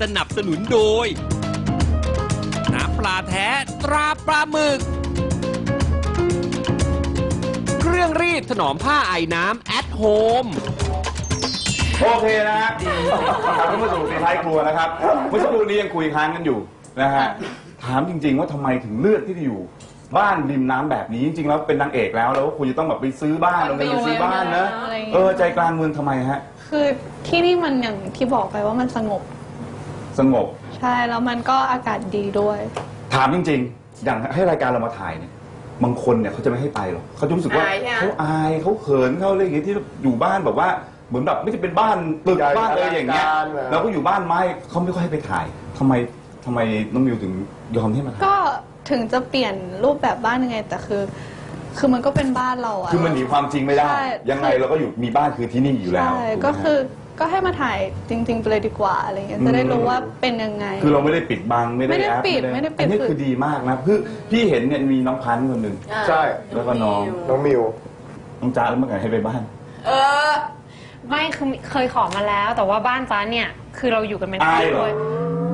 สนับสนุนโดย น้ำปลาแท้ตราปลาหมึก เครื่องรีดถนอมผ้าไอ้น้ำ at home โอเคนะฮะกลับเข้ามาสู่ตีท้ายครัวนะครับ เมื่อสักครู่นี้ยังคุยค้างกันอยู่นะฮะ ถามจริง ๆ ว่าทำไมถึงเลือกที่จะอยู่ บ้านริมน้ำแบบนี้จริงๆแล้วเป็นนางเอกแล้วแล้วคุณจะต้องแบบไปซื้อบ้านเราไปซื้อบ้านนะอะไรอย่างเงี้ยเออใจกลางเมืองทำไมฮะ คือที่นี่มันอย่างที่บอกไปว่ามันสงบ สงบ ใช่ แล้วมันก็อากาศดีด้วย ถามจริงๆ อย่างให้รายการเรามาถ่ายเนี่ย บางคนเนี่ยเขาจะไม่ให้ไปหรอกเขาจะรู้สึกว่าอายเนี่ยเขาอายเขาเขินเขาอะไรอย่างเงี้ยที่อยู่บ้านแบบว่าเหมือนแบบไม่ใช่เป็นบ้านตึกใหญ่บ้านอะไรอย่างเงี้ยอลังการเหรอเราก็อยู่บ้านไม้เขาไม่ค่อยให้ไปถ่ายทำไมทำไมน้องมิวถึงยอมให้มาถ่าย ก็ถึงจะเปลี่ยนรูปแบบบ้านยังไง แต่คือ คือมันก็เป็นบ้านเราอะ คือมันหนีความจริงไม่ได้ ใช่ ยังไงเราก็อยู่มีบ้านคือที่นี่อยู่แล้วใช่ถูไหมก็คือ ก็ให้มาถ่ายจริงๆไปเลยดีกว่าอะไรเงี้ยจะได้รู้ว่าเป็นยังไง คือเราไม่ได้ปิดบังไม่ได้ไม่ได้แอปปิดไม่ได้ปิด อันนี้คือดีมากนะคือพี่เห็นเนี่ยมีน้องพันธุ์คนหนึ่งใช่ แล้วก็น้องน้องมิว น้องจ้าแล้วเมื่อไงให้ไปบ้าน เออ ไม่คือเคยขอมาแล้ว แต่ว่าบ้านจ้าเนี่ย คือเราอยู่กันเป็นครอาอบยคเหรรัอว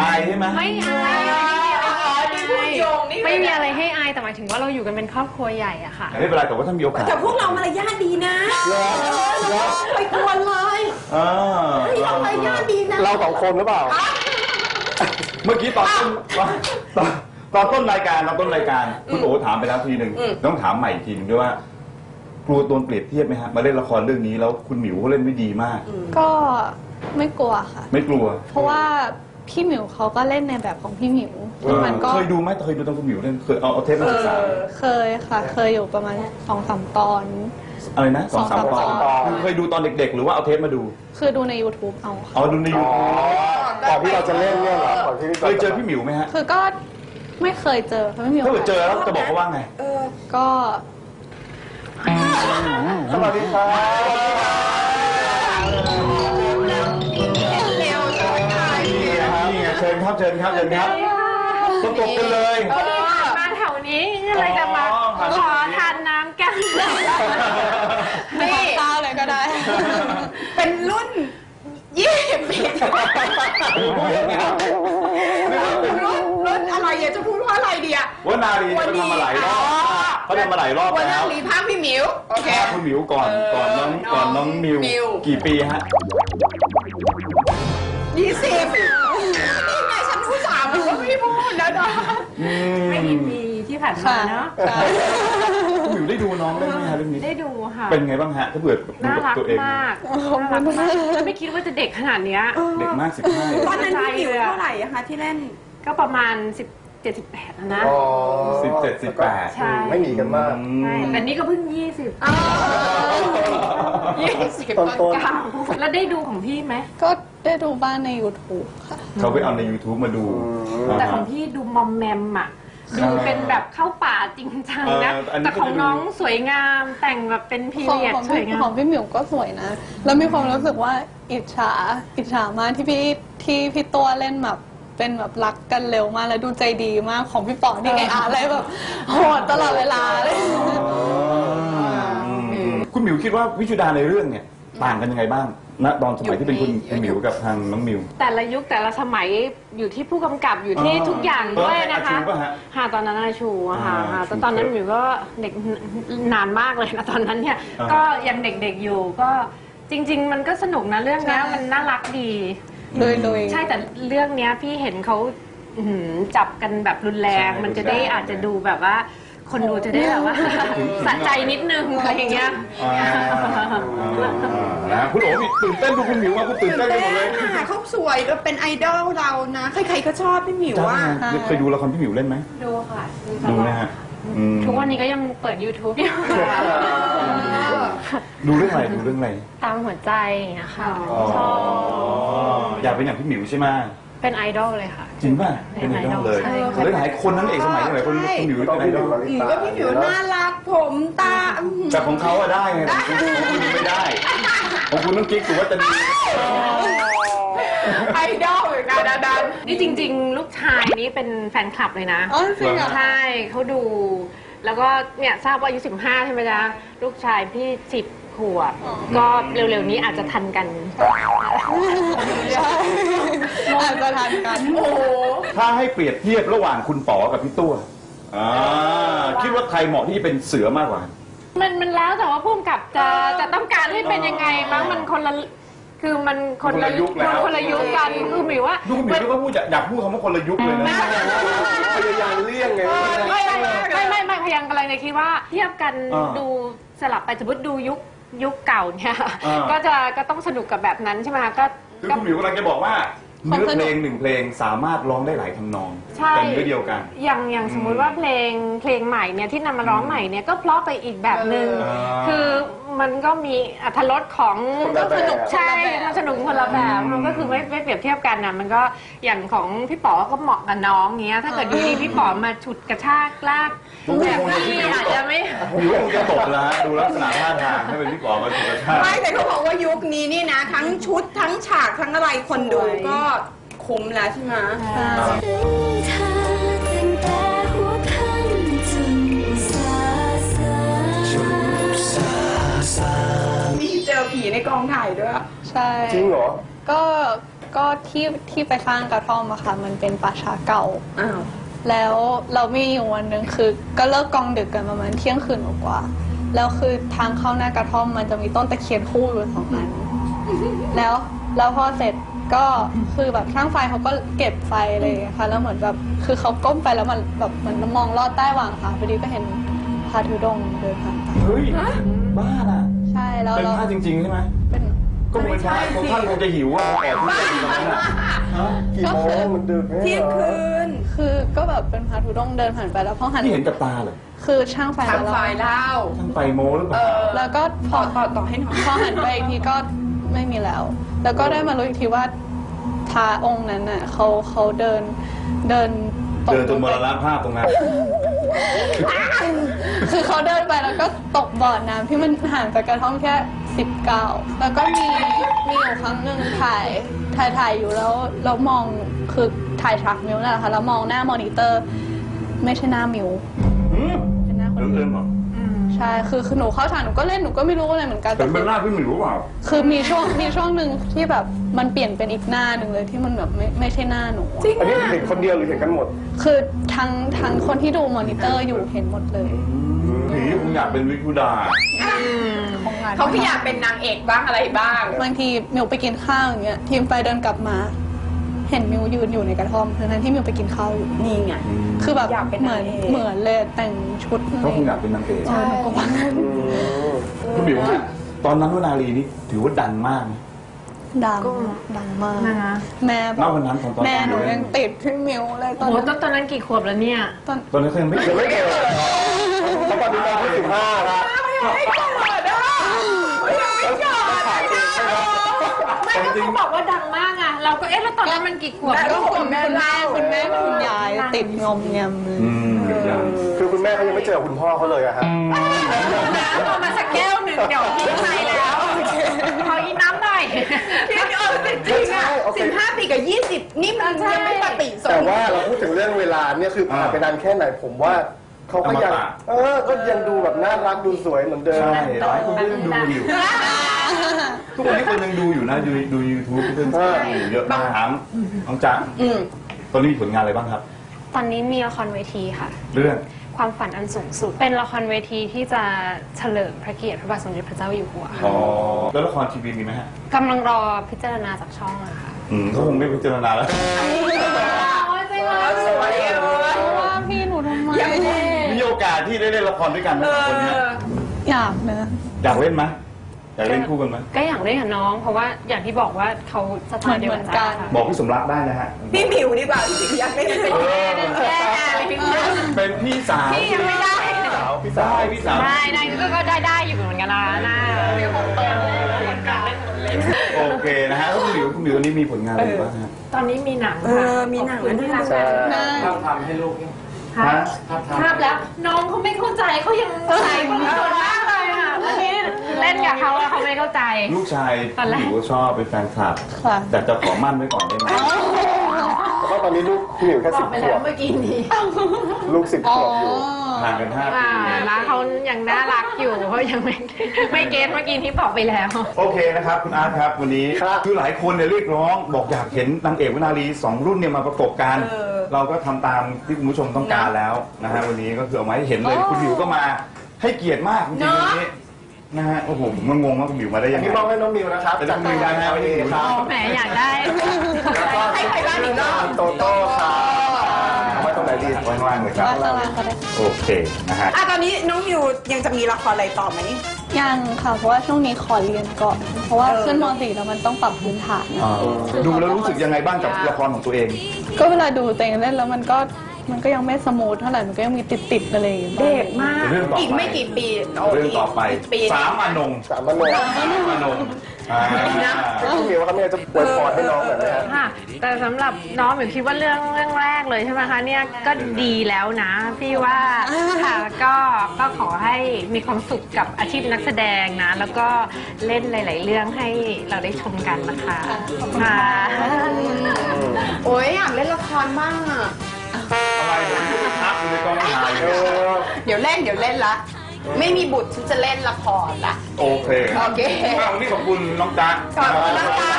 อายใช่ไหมไม่อายมีพูดโยงนี่ไม่มีอะไรให้อายแต่หมายถึงว่าเราอยู่กันเป็นครอบครัวใหญ่อะค่ะไม่เป็นไรแต่ว่าถ้ามีโอกาสแต่พวกเรามารยาทดีนะไปกวนเลยเออเฮ้ยเรามารยาทดีนะเราสองคนหรือเปล่า เมื่อกี้ตอนต้นตอนตอนต้นรายการตอนต้นรายการ คุณโอถามไปแล้วทีหนึ่งต้องถามใหม่อีกทีหนึงด้วยว่า กลัวโดนเปรียบเทียบไหมฮะมาเล่นละครเรื่องนี้แล้วคุณหมิวเขาเล่นไม่ดีมาก ก็ไม่กลัวค่ะ ไม่กลัว เพราะว่า พี่หมิวเขาก็เล่นในแบบของพี่หมิวแล้วมันก็เคยดูไหมเคยดูตอนคุณหมิวเล่นเคยเอาเอาเทปมาศึกษาเคยค่ะ เคยอยู่ประมาณสองสามตอน อะไรนะสองสามสองตสาอมนตอนคือเคยดูตอนเด็ก ๆ หรือว่าเอาเทปมาดู คือดูใน YouTube เอาค่ะเอาดูในยูอ๋อทูบก่อนที่เราจะเล่นเนี่ยเหรอก่อนที่เคยเจอพี่หมิวไหมฮะคือก็ไม่เคยเจอค่ะไม่มีโอถ้าเกิดกาสเจอแล้วจะบอกเขาว่าไงเออก็ สวัสดีครับ ครับเชิญครับเชิญครับประกบกันเลย พอดีผ่านมาแถวนี้ก็เลยจะมาอ๋อผ่านขมาอทานน้ำแก้วไม่ขอข้าวเลยก็ได้ เป็นรุ่นยี่สิบปีรุ่นรุ่นอะไรอะจะพูดว่าอะไรดีอะว่านารีเขาทำมาหลายรอบเขาทำมาหลายรอบวันแล้นั้วนรีภาคพี่หมิว โอเค คุณหมิวก่อนก่อนน้องก่อนน้องมิว มิว กี่ปีฮะ ยี่สิบ ก็ไม่พูดนะนะไม่ยินดีที่ผ่านมาเนาะคุณหมิวได้ดูน้องเล่นไหมฮะเรื่องนี้ ได้ดูค่ะเป็นไงบ้างฮะถ้าเผื่อดูน่ากับรักตัวเองมากน่ารักมากไม่คิดว่าจะเด็กขนาดเนี้ย เด็กมากสิบห้าตอนนั้นพี่หมิวเท่าไหร่อะคะที่เล่น ก็ประมาณ10 78นะนะ อ๋อสิบเจ็ดสิบแปดใช่ ไม่หนีกันมาก ใช่แต่นี่ก็เพิ่ง20ยี่สิบต้นๆเก้าแล้วได้ดูของพี่ไหมก็ ได้ดูบ้านใน YouTube ค่ะ เขาไปเอาใน YouTube มาดูแต่ของพี่ดูมอมแมมอะดูเป็นแบบเข้าป่าจริงจังนะ เอออันนี้แต่ของก็จะดู น้องสวยงามแต่งแบบเป็นพีของเรียดของสวยพี่งาของมพี่หมิวก็สวยนะ แล้วมีความรู้สึกว่าอิจฉาอิจฉามากที่พี่ที่พี่ตัวเล่นแบบเป็นแบบรักกันเร็วมากแล้วดูใจดีมากของพี่ป๋องที่ไออาร์อะไรแบบโหดตลอดเวลาเลยคุณหมิวคิดว่าวิชุดาในเรื่องเนี่ย ต่างกันยังไงบ้างณตอนสมัยที่เป็นคุณคุณหมิวกับทางน้องมิว แต่ละยุคแต่ละสมัยอยู่ที่ผู้กำกับอยู่ที่อ๋อทุกอย่างด้วยนะคะอาชูป่ะฮะค่ะตอนนั้นอาชูอะค่ะอ่าค่ะชูแต่ตอนนั้นหมิวก็เด็กนานมากเลยนะตอนนั้นเนี่ยอ่า ก็ยังเด็กๆอยู่ก็จริง ๆ มันก็สนุกนะเรื่องเนี้ยใช่ มันน่ารักดีโดยโดยใช่แต่เรื่องเนี้ยพี่เห็นเขาอื้อหือจับกันแบบรุนแรง ใช่มันจะได้รุนแรงอาจจะดูแบบว่า คนดูจะได้แบบว่า สะใจนิดนึงอะไรอย่างเงี้ย อ่านะคุณโอ๋มีตื่นเต้นดูคุณหมิวว่าคุณตื่นเต้นไปหมดเลยค่ะเขาสวยแล้วเป็นไอดอลเรานะ ใครๆก็ชอบพี่หมิวจ้าอะเคยดูละครพี่หมิวเล่นไหมดูค่ะดูนะฮะอืมทุกวันนี้ก็ยังเปิด YouTube อยู่ ดูเรื่องอะไรดูเรื่องอะไรตามหัวใจอย่างเงี้ยค่ะ อ๋อชอบอยากเป็นอย่างพี่หมิวใช่ไหม เป็นไอดอลเลยค่ะ จริงป่ะเป็นไอดอลเลยใช่ค่ะ หลายๆคนนั่นเอกสมัยหลายคนคุณหมิวเป็นไอดอลอืมก็พี่หมิวน่ารักผมตาอืมแต่ของเขาอะได้ไงแต่ของคุณไม่ได้ของคุณต้องกิ๊กสุวัฒนีไอดอลเหมือนกันนะดันนี่จริง ๆ ลูกชายนี่เป็นแฟนคลับเลยนะ อ๋อจริงเหรอ ใช่เขาดู แล้วก็เนี่ยทราบว่าอายุ15 ใช่ไหมจ๊ะลูกชายพี่ 10 ขวบ ก็เร็วๆนี้อาจจะทันกันใช่อาจจะทันกันถ้าให้เปรียบเทียบระหว่างคุณป๋อกับพี่ตัวอ่าคิดว่าใครเหมาะที่จะเป็นเสือมากกว่ามันมันแล้วแต่ว่าพุ่มกับจะจะต้องการให้เป็นยังไงมั้งมันคนละ คือมันคนละคนละยุคแล้ว คนละยุคกันคือหมายว่าดูคุณหมิวก็พูดอยากพูดคำว่าคนละยุคเลยนะ พยายามเลี่ยงไง ไม่ไม่ไม่ไม่ไม่พยายามกำลังจะคิดว่าเทียบกันอ่าดูสลับไปสมมติดูยุคยุคเก่าเนี่ยอ่า ก็จะก็ต้องสนุกกับแบบนั้นใช่ไหมคะก็คือก็ คุณหมิวกำลังจะบอกว่าควาเนื้มอสนุกเพลงหนึ่งเพลงสามารถร้องได้หลายทำนองใช่ เป็นเนื้อเดียวกัน อย่างอย่างสมมุติว่าเพลงเพลงใหม่เนี่ยที่นำมาร้องใหม่เนี่ยก็เพราะไปอีกแบบหนึ่งเออคือ มันก็มีอัธรสของคนละแบบ สนุกใช่มันสนุกคนละแบบมันก็คือไม่ไม่เปรียบเทียบกันนะมันก็อย่างของพี่ป๋อก็เหมาะกับน้องเงี้ย ถ้าเกิดอยู่ดีพี่ป๋อมาฉุดกระชากลากแบบที่อาจจะไม่หมิวคงจะตกแล้วฮะดูลักษณะท่าทางถ้าเป็นพี่ป๋อมาถูกกระชาก ไม่แต่เขาบอกว่ายุคนี้นี่นะ ทั้งชุดทั้งฉากทั้งอะไรคนดูก็คุ้มแล้วใช่ไหมใช่ถึงเธอ ในกองถ่ายด้วย ใช่ จริงเหรอ ก็ก็ที่ที่ไปสร้างกระท่อมอะค่ะ มันเป็นป่าช้าเก่า อ้าว แล้วเรามีอยู่วันหนึ่งคือ ก็เลิกกองดึกกันประมาณเที่ยงคืนกว่าๆแล้วคือทางเข้าหน้ากระท่อมมันจะมีต้นตะเคียนคู่อยู่สองอัน แล้วแล้วพอเสร็จก็คือแบบช่างไฟเขาก็เก็บไฟอะไรอย่างเลยค่ะ แล้วเหมือนแบบคือเขาก้มไปแล้วมันแบบเหมือนมองลอดใต้หว่างค่ะพอดีก็เห็นพระธุดงค์เดินผ่านไป เฮ้ย บ้าน่ะใช่ แล้วเป็นเราผ้าจริงๆใช่ไหมเป็น ก็เป็นผ้าคงท่านคงจะหิวอะแอบที่จะอยู่ตรงนั้นอะฮะกี่โมงมันดึกไหมเที่ยงคืน คือก็แบบเป็นพระธุดงค์เดินผ่านไปแล้วพอหันนี่เห็นกับตาเลยคือช่างไฟทางมาฝ่ายแล้วเล่าท่านไปโมหรือเปเอล่าอแล้วก็พต่ออต่อต่อให้หน่อยพอหันไปอีกทีก็ไม่มีแล้ว แล้วก็ได้มารู้อีกทีว่าพระองค์นั้นน่ะเขาเขาเดินเดินตกเดินจนมรณภาพตรงนั้น คือเขาเดินไปแล้วก็ตกบ่อน้ำที่มันห่างจากกระท่อมแค่สิบเก้าแล้วก็มีมีอยู่ครั้งหนึ่งถ่ายถ่ายถ่ายอยู่แล้วแล้วมองคือถ่ายฉากมิวนั่นแหละค่ะแล้วมองหน้ามอนิเตอร์ ไม่ใช่หน้ามิวอืมเป็นหน้าคนเอิอื่ญนเหรอ ใช่คือคือหนูเข้าฉากหนูก็เล่นหนูก็ไม่รู้อะไรเหมือนกันแต่แต่เป็นหน้าพี่หมิวหรือเปล่า คือมีช่วงมีช่วงหนึ่งที่แบบมันเปลี่ยนเป็นอีกหน้าหนึ่งเลยที่มันแบบไม่ไม่ใช่หน้าหนูอะอันนี้เห็นคนเดียวหรือเห็นกันหมดคือทั้งทั้งคนที่ดูมอนิเตอร์อยู่เห็นหมดเลยผีคงอยากเป็นวิคุดาของงานเขาก็อยากเป็นนางเอกบ้างอะไรบ้าง บางทีมิวไปกินข้าวอย่างเงี้ยทีมไฟเดินกลับมาเห็นมิวยืนอยู่ในกระท่อมทั้งๆที่มิวไปกินข้าวอยู่นี่ไง คือแบบอยากเป็นเหมืนาองนเอก เหมือนเลยแต่งชุดอะไรเขาคงอยากเป็นนางเอกใช่หนูก็ว่าคุณหมิวฮะตอนนั้นวนาลีนี่ถือว่าดังมากนะ ดังดังมากนะคะแม่บณอกวันนั้นของตอน แม่หนูตอนยังติดพี่มิวเลยตอนโอ้นั้น ตอนนั้นกี่ขวบแล้วเนี่ย ตอนตอนนั้นเขายังไม่เกิดไม่เกิดแล้วตอนนี้น้องที่สิบห้าละไม่ก็เขาบอกว่าดังมากอะ เราก็เอ๊ะแล้วตอนนั้นมันกี่ขวบก็คุณแม่คุณแม่กับคุณยายติดงอมแงมเลยอืมเด็กยังคือคุณแม่เขายังไม่เจอคุณพ่อเขาเลยอะฮะน้ำเอามาสักแก้วหนึ่งเดี๋ยวพี่ไปแล้วขออีกน้ำหน่อยพี่เออจริงๆอะโอเคสิบห้าปีกับยี่สิบนี่มันยังไม่ปฏิสนแต่ธิว่าเราพูดถึงเรื่องเวลาเนี่ยคือผ่านไปนานแค่ไหนผมว่าเขาก็ยังเออก็ยังดูแบบน่ารักดูสวยเหมือนเดิมใช่หลายคนก็ยังดูอยู่ ทุกวันนี้คนยังดูอยู่นะดูดูยูทูบเพื่อนๆดูอยู่เยอะมากถามน้องจ๊ะอืมตอนนี้มีผลงานอะไรบ้างครับ ตอนนี้มีละครเวทีค่ะ เรื่องความฝันอันสูงสุด เป็นละครเวทีที่จะเฉลิมพระเกียรติพระบาทสมเด็จพระเจ้าอยู่หัวค่ะอ๋อแล้วละครทีวีมีไหมฮะกำลังรอพิจารณาจากช่องอะค่ะอืมเขาคงไม่พิจารณาแล้วสวยเออว่าพี่หนูทำไมมีโอกาสที่ได้เล่นละครด้วยกันไหมคนเนี้ยอยากนะอยากเล่นไหม อยากเล่นคู่กันไหมก็อยากเล่นกับน้อง เพราะว่าอย่างที่บอกว่าเขาสไตล์เดียวกับเหมือนกัจ้านค่ะ บอกพี่สมรักได้นะฮะ พี่หมิวดีกว่าพี่หมิวอยากเล่นเป็นแม่แม่เลยพี่หมิวเป็นพี่สาวพี่ยังไม่ได้สาวพี่สาวได้พี่สาวได้ได้ก็ก็ได้ได้อยู่เหมือนกันนะน่าโอเคนะฮะแล้วคุณหมิวคุณหมิวตอนนี้มีผลงานอะไรบ้างฮะตอนนี้มีหนังเอค่ะอมีหนังขอบคุณที่รักใช่ได้ฮะภาพแล้วน้องเขาไม่เข้าใจเขายังใส่บางคนมากเลยค่ะอันนี้ เล่นกับเขาอะเขาไม่เข้าใจ ลูกชายตอนแรกหมิวก็ชอบเป็นแฟนคลับค่ะแต่จะขอมั่นไว้ก่อนได้ไหมแล้วก็ตอนนี้ลูกพี่หมิวแค่สิบขวบเมื่อกี้นี้ลูกสิบขอ๋อวบอยู่ห่างกันห้าปีอ่านะเขายังน่ารักอยู่เขายังไม่ไม่เก็ตเมื่อกี้ที่บอกไปแล้ว โอเคนะครับคุณอาร์ตครับวันนี้ครับคือหลายคนเนี่ยเรียกร้องบอกอยากเห็นนางเอกวนารีสองรุ่นเนี่ยมาประกบกันเราก็ทำตามที่คุณผู้ชมต้องการแล้วนะฮะวันนี้ก็คือเอามาให้เห็นเลยคุณหมิวก็มาให้เกียรติมากจริงๆวัน นี้นะฮะโอ้โหผมมันงงว่าคุณหมิวมาได้ยัอันงไง นี้มอบให้น้องมิวนะครับเป็นน้องมิวได้ไหมวันนี้ครับแหมอยากได้ให้ใครบ้างอีกรอบโตโต้ครับเอาไว้ตรงไหนดีไว้ข้างล่างเลยครับว่าตารางก็ได้โอเคนะฮะ อะตอนนี้น้องมิวยังจะมีละครอะไรต่อไหม ยังค่ะ เพราะว่าช่วงนี้ขอเรียนก่อน เพราะว่าขึ้นม .4 แล้วมันต้องปรับพื้นฐานนะอ่าดูแล้วรู้สึกยังไงบ้างกับละครของตัวเอง ก็เวลาดูตัวเองเล่นแล้วมันก็ มันก็ยังไม่สมูทเท่าไหร่ มันก็ยังมีติดๆอะไรอย่างเงี้ยเด็กมาก เรื่องต่อไป อีกไม่กี่ปีโเรื่องต่อไปกปีสามอนงสามมโนสามอนงอ่าพี่มิวครับเนี่ยจะอวยพรให้น้องแบบนี้ครับค่ะ แต่สำหรับน้องหมิวคิดว่าเรื่องเรื่องแรกเลยใช่ไหมคะเนี่ยก็ดีแล้วนะ พี่ว่าค่ะก็ก็ขอให้มีความสุขกับอาชีพนักแสดงนะ แล้วก็เล่นหลาย ๆ เรื่องให้เราได้ชมกันนะคะค่ะ โอ้ยอยากเล่นละครบ้างอะ อะไรเดี๋ยวยุบพักอยู่ในกองถ่ายเออเดี๋ยวเล่นเดี๋ยวเล่นละ ไม่มีบุตรฉันจะเล่นละครละโอเคโอเคว่าวันนี้ขอบคุณน้องจ๊ะขอบคุณนะคะ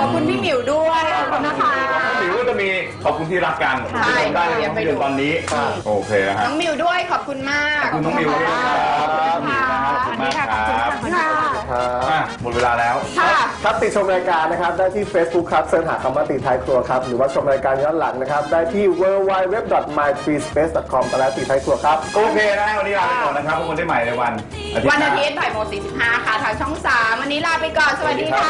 ขอบคุณพี่หมิวด้วยขอบคุณนะคะหรือว่าจะมีขอบคุณที่รักกันใช่ที่ได้ในเดี๋ยวไปดูเดือนตอนนี้โอเคนะฮะน้องมิวด้วยขอบคุณมากขอบคุณน้องมิวด้วยนะครับขอบคุณครับขอบคุณมากครับ ค่ะครับ อะหมดเวลาแล้ว ค่ะ ครับติดชมรายการนะครับ ได้ที่ Facebook ครับเสิร์ชหาคำว่าติดท้ายครัวครับ หรือว่าชมรายการย้อนหลังนะครับ ได้ที่ www.myfreespace.com ตละติดท้ายครัวครับ โอเคนะฮะวันนี้ลาไปก่อนนะครับพบกันได้ใหม่ในวันอาทิตย์วันหอาน้าทิตย์บ่ายโมง45ค่ะทางช่อง3วันนี้ลาไปก่อน สวัสดีค่ะ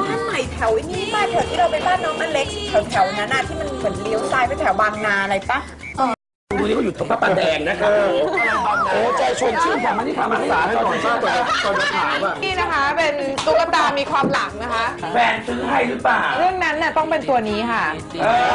บ้านใหม่แถวนี้บ้านแถวที่เราไปบ้านน้องอเล็กซ์แถวๆนั้นน่ะที่มันเหมือนเลี้ยวซ้ายไปแถวบางนาอะไรปะ ดูนี่ก็อยู่ตรงพระประแดงนะครับโอ้ใจชวนชื่นค่ะมานี่ค่ะมานี่ค่ะให้ก่อนก่อนก่อนจะถามอะนี่นะคะ เป็นตุ๊กตามีความหลังนะคะ แฟนซื้อให้หรือเปล่า เรื่องนั้นน่ะต้องเป็นตัวนี้ค่ะเออ